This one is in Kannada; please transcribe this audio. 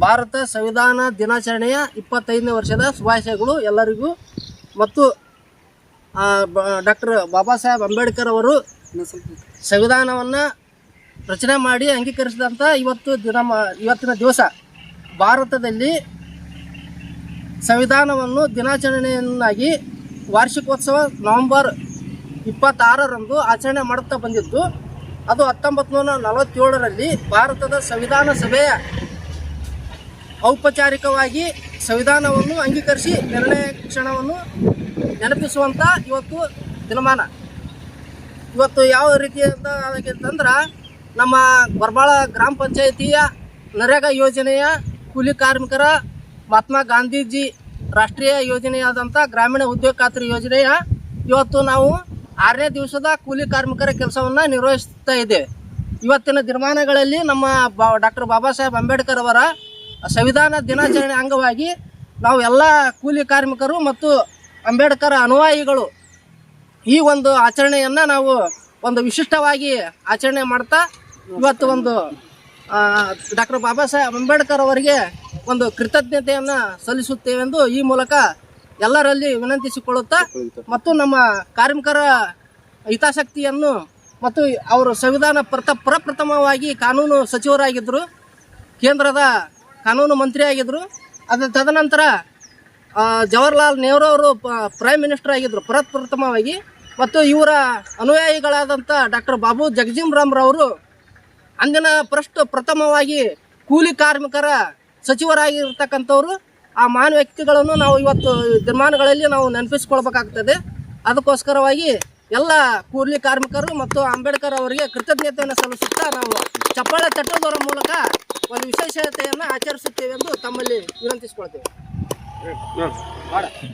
ಭಾರತ ಸಂವಿಧಾನ ದಿನಾಚರಣೆಯ ಇಪ್ಪತ್ತೈದನೇ ವರ್ಷದ ಶುಭಾಶಯಗಳು ಎಲ್ಲರಿಗೂ. ಮತ್ತು ಡಾಕ್ಟರ್ ಬಾಬಾ ಸಾಹೇಬ್ ಅಂಬೇಡ್ಕರ್ ಅವರು ಸಂವಿಧಾನವನ್ನು ರಚನೆ ಮಾಡಿ ಅಂಗೀಕರಿಸಿದಂಥ ಇವತ್ತು ದಿನ ಇವತ್ತಿನ ದಿವಸ ಭಾರತದಲ್ಲಿ ಸಂವಿಧಾನವನ್ನು ದಿನಾಚರಣೆಯನ್ನಾಗಿ ವಾರ್ಷಿಕೋತ್ಸವ ನವೆಂಬರ್ ಇಪ್ಪತ್ತಾರರಂದು ಆಚರಣೆ ಮಾಡುತ್ತಾ ಬಂದಿದ್ದು, ಅದು ಹತ್ತೊಂಬತ್ತು ನೂರ ನಲವತ್ತೇಳರಲ್ಲಿ ಭಾರತದ ಸಂವಿಧಾನ ಸಭೆಯ ಔಪಚಾರಿಕವಾಗಿ ಸಂವಿಧಾನವನ್ನು ಅಂಗೀಕರಿಸಿ ನಿರ್ಣಯ ಕ್ಷಣವನ್ನು ನೆನಪಿಸುವಂಥ ಇವತ್ತು ದಿನಮಾನ. ಇವತ್ತು ಯಾವ ರೀತಿ ಅಂತ ಅಂತಂದ್ರೆ, ನಮ್ಮ ಗೊರ್ಬಾಳ ಗ್ರಾಮ ಪಂಚಾಯಿತಿಯ ನರೇಗಾ ಯೋಜನೆಯ ಕೂಲಿ ಕಾರ್ಮಿಕರ ಮಹಾತ್ಮ ಗಾಂಧೀಜಿ ರಾಷ್ಟ್ರೀಯ ಯೋಜನೆಯಾದಂಥ ಗ್ರಾಮೀಣ ಉದ್ಯೋಗ ಖಾತ್ರಿ ಯೋಜನೆಯ ಇವತ್ತು ನಾವು ಆರನೇ ದಿವಸದ ಕೂಲಿ ಕಾರ್ಮಿಕರ ಕೆಲಸವನ್ನು ನಿರ್ವಹಿಸ್ತಾ ಇದ್ದೇವೆ. ಇವತ್ತಿನ ದಿನಮಾನಗಳಲ್ಲಿ ನಮ್ಮ ಬಾ, ಡಾಕ್ಟರ್ ಬಾಬಾ ಸಾಹೇಬ್ ಅಂಬೇಡ್ಕರ್ ಅವರ ಸಂವಿಧಾನ ದಿನಾಚರಣೆ ಅಂಗವಾಗಿ ನಾವು ಎಲ್ಲ ಕೂಲಿ ಕಾರ್ಮಿಕರು ಮತ್ತು ಅಂಬೇಡ್ಕರ್ ಅನುಯಾಯಿಗಳು ಈ ಒಂದು ಆಚರಣೆಯನ್ನು ನಾವು ಒಂದು ವಿಶಿಷ್ಟವಾಗಿ ಆಚರಣೆ ಮಾಡ್ತಾ ಇವತ್ತು ಒಂದು ಡಾಕ್ಟರ್ ಬಾಬಾ ಸಾಹೇಬ್ ಅಂಬೇಡ್ಕರ್ ಅವರಿಗೆ ಒಂದು ಕೃತಜ್ಞತೆಯನ್ನು ಸಲ್ಲಿಸುತ್ತೇವೆಂದು ಈ ಮೂಲಕ ಎಲ್ಲರಲ್ಲಿ ವಿನಂತಿಸಿಕೊಳ್ಳುತ್ತಾ ಮತ್ತು ನಮ್ಮ ಕಾರ್ಮಿಕರ ಹಿತಾಸಕ್ತಿಯನ್ನು ಮತ್ತು ಅವರು ಸಂವಿಧಾನ ಪ್ರಥ ಪ್ರಪ್ರಥಮವಾಗಿ ಕಾನೂನು ಸಚಿವರಾಗಿದ್ದರು. ಕೇಂದ್ರದ ಕಾನೂನು ಮಂತ್ರಿ ಆಗಿದ್ದರು ಅದ ತದನಂತರ ಜವಹರ್ಲಾಲ್ ನೆಹರು ಅವರು ಪ್ರೈಮ್ ಮಿನಿಸ್ಟರ್ ಆಗಿದ್ದರು ಪ್ರಪ್ರಥಮವಾಗಿ. ಮತ್ತು ಇವರ ಅನುಯಾಯಿಗಳಾದಂಥ ಡಾಕ್ಟರ್ ಬಾಬು ಜಗಜೀಮ್ ರಾಮ್ರವರು ಅಂದಿನ ಪ್ರಶ್ನ ಪ್ರಥಮವಾಗಿ ಕೂಲಿ ಕಾರ್ಮಿಕರ ಸಚಿವರಾಗಿರ್ತಕ್ಕಂಥವ್ರು. ಆ ಮಹಾನ್ ವ್ಯಕ್ತಿಗಳನ್ನು ನಾವು ಇವತ್ತು ದಿನಮಾನಗಳಲ್ಲಿ ನಾವು ನೆನಪಿಸ್ಕೊಳ್ಬೇಕಾಗ್ತದೆ. ಅದಕ್ಕೋಸ್ಕರವಾಗಿ ಎಲ್ಲ ಕೂಲಿ ಕಾರ್ಮಿಕರು ಮತ್ತು ಅಂಬೇಡ್ಕರ್ ಅವರಿಗೆ ಕೃತಜ್ಞತೆಯನ್ನು ಸಲ್ಲಿಸುತ್ತಾ ನಾವು ಚಪ್ಪಾಳೆ ತಟ್ಟೋದರ ಮೂಲಕ ಒಂದು ವಿಶೇಷತೆಯನ್ನು ಆಚರಿಸುತ್ತೇವೆ ಎಂದು ತಮ್ಮಲ್ಲಿ ವಿನಂತಿಸಿಕೊಳ್ತೇವೆ.